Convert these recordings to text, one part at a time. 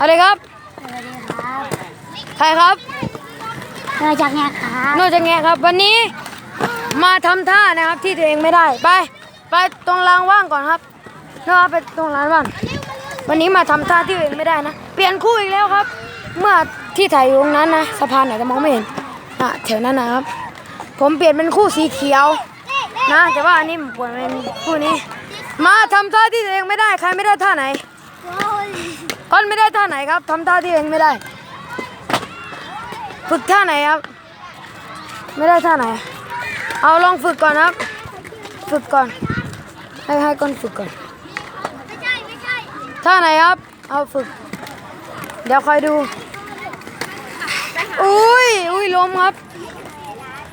อะไรครับ สวัสดีครับใครครับเราจากเนี่ยครับนอกจากแงครับวันนี้มาทำท่านะครับที่ตัวเองไม่ได้ ไป ไปตรงรางว่างก่อนครับเนาะไปตรงร้านว่างวันนี้มาทำท่าที่ตัวเองไม่ได้นะ เปลี่ยนคู่อีกแล้วครับ เมื่อที่ถ่ายอยู่ตรงนั้นนะสะพานไหนจะมองไม่เห็นอะแถวนั้นนะครับ ผมเปลี่ยนเป็นคู่สีเขียว นะ แต่ว่าอันนี้ผมเปลี่ยนเป็นคู่นี้ มาทำท่าที่ตัวเองไม่ได้ใครไม่ได้ท่าไหน ก้อนไม่ได้ท่าไหนครับทำท่าที่เองไม่ได้ ฝึกท่าไหนครับ ไม่ได้ท่าไหน เอาลองฝึกก่อนครับ ฝึกก่อน ให้ให้ก้อนฝึกก่อนท่าไหนครับ เอาฝึก เดี๋ยวคอยดู อุ้ยอุ้ยล้มครับ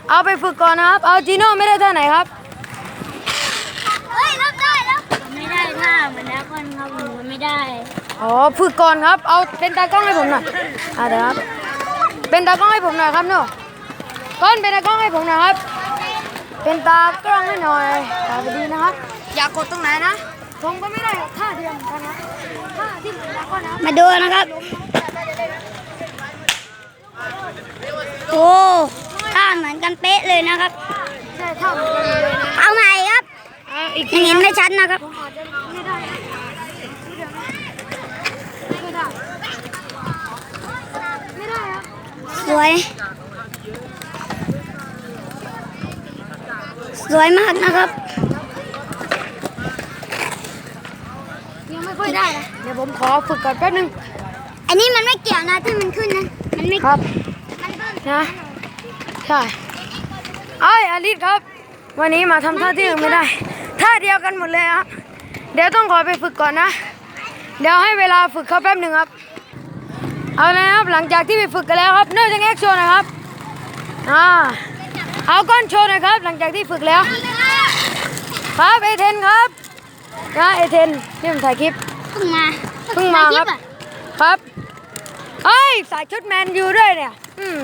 เอาไปฝึกก่อนนะครับ เอาจีโน่ไม่ได้ท่าไหนครับ เฮ้ยรับได้แล้วไม่ได้ท่าเหมือนแล้วคนครับหนูไม่ได้ อ๋อฝึกก่อนครับ เอาเป็นตากล้องให้ผมหน่อยอ่าเดี๋ยวครับ เป็นตากล้องให้ผมหน่อยครับโน่ก้อนเป็นตากล้องให้ผมหน่อยครับ เป็นตากล้องให้หน่อยตาไปดีนะครับ อยากกดตรงไหนนะผมก็ไม่ได้ท่าเดียวเหมือนกันนะท่าที่เหมือนตากล้องนะครับมาดูนะครับ โอ้ท่าเหมือนกันเป๊ะเลยนะครับ ใช่ท่าเหมือนกันเลยนะเอาใหม่ครับ อ่าอีกยัทีงเห็นนะไม่ชัดนะครับผมอาจจะไม่ได้นะเดี๋ยวนะไม่ได้ ไม่ได้ครับ ส วย สวยมากนะครับ ยังไม่ค่อยได้นะเดี๋ยวผมขอฝึกก่อนแป๊บนึง อันนี้มันไม่เกี่ยวนะที่มันขึ้นนะ มันไม่ครับมันขึ้นนะใช่ไอ้ยอลิสครับ วันนี้มาทำท่าที่อื่นไม่ได้ท่าเดียวกันหมดเลยครับ เดี๋ยวต้องขอไปฝึกก่อนนะ เดี๋ยวให้เวลาฝึกเขาแป๊บหนึ่งครับ เอาเลยครับหลังจากที่ไปฝึกกันแล้วครับเนื่องจากแอคโชว์นะครับอ่าเอาก้อนโชว์หน่อยครับ หลังจากที่ฝึกแล้ว ครับเอเทนครับนะเอเทนที่ผมถ่ายคลิปเพิ่งมาเพิ่งมาครับลิปอะครับเอ้ยใส่ชุดแมนยูด้วยเนี่ยอืม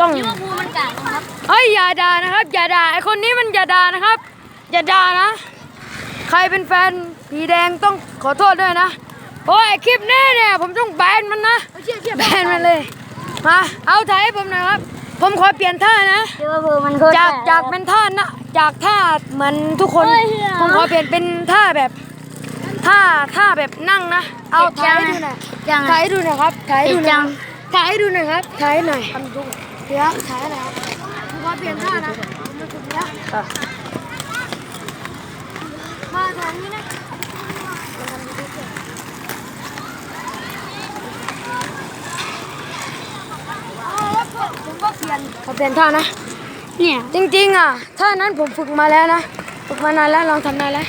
ต้องลิเวอร์พูลมันกากนะครับเอ้ยอย่าด่านะครับอย่าด่าไอคนนี้มันอย่าด่านะครับอย่าด่านะ ใครเป็นแฟนผีแดงต้องขอโทษด้วยนะ โอ้ยคลิปนี้เนี่ย ผมต้องแบนมันนะแบนมันเลยมาเอาถ่ายให้ผมหน่อยครับ ผมขอเปลี่ยนท่านะลิเวอร์พูลมันโคตรจากแจากเป็นท่านะจากท่าเหมือนทุกคนเฮ้ยเหรอผมขอเปลี่ยนเป็นท่าแบบท่าท่าแบบนั่งนะ เอาถ่ายให้ดูหน่อยยังถ่ายให้ดูหน่อยครับถ่ายให้ดูหน่อยจังถ่ายให้ดูหน่อยครับถ่ายให้หน่อยเดี๋ยวถ่ายให้หน่อยครับผมขอเปลี่ยนท่านะผมจะฝึกแล้วมาทางนี้นะผม ก็เปลี่ยนขอเปลี่ยนท่านะ เนี่ยจริงๆอะท่านั้นผมฝึกมาแล้วนะ ฝึกมานานแล้วลองทำนานแล้ว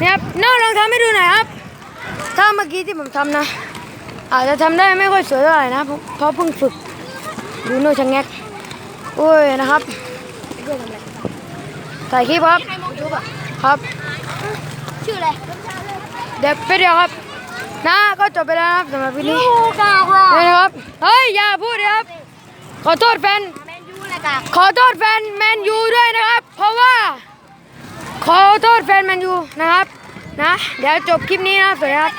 เนี่ยครับน้องลองทำให้ดูหน่อยครับท่าเมื่อกี้ที่ผมทำนะ อาจจะทำได้ไม่ค่อยสวยเท่าไหร่นะเพราะเพราะเพิ่งฝึกดูโน่ชะแงกโอ้ยนะครับถ่ายคลิปครับครับชื่ออะไรเดี๋ยวไปเดียวครับนะก็จบไปแล้วนะครับสำหรับวิดียูโอกากว่ะนี่นะครับเฮ้ยอย่าพูดนะครับข อโทษแฟน แมนยูนะกากขอโทษแฟนแมนยูด้วยนะครับ เพราะว่า ขอโทษแฟนแมนยูนะครับ นะ เดี๋ยวจบคลิปนี้นะสวัสดีครับ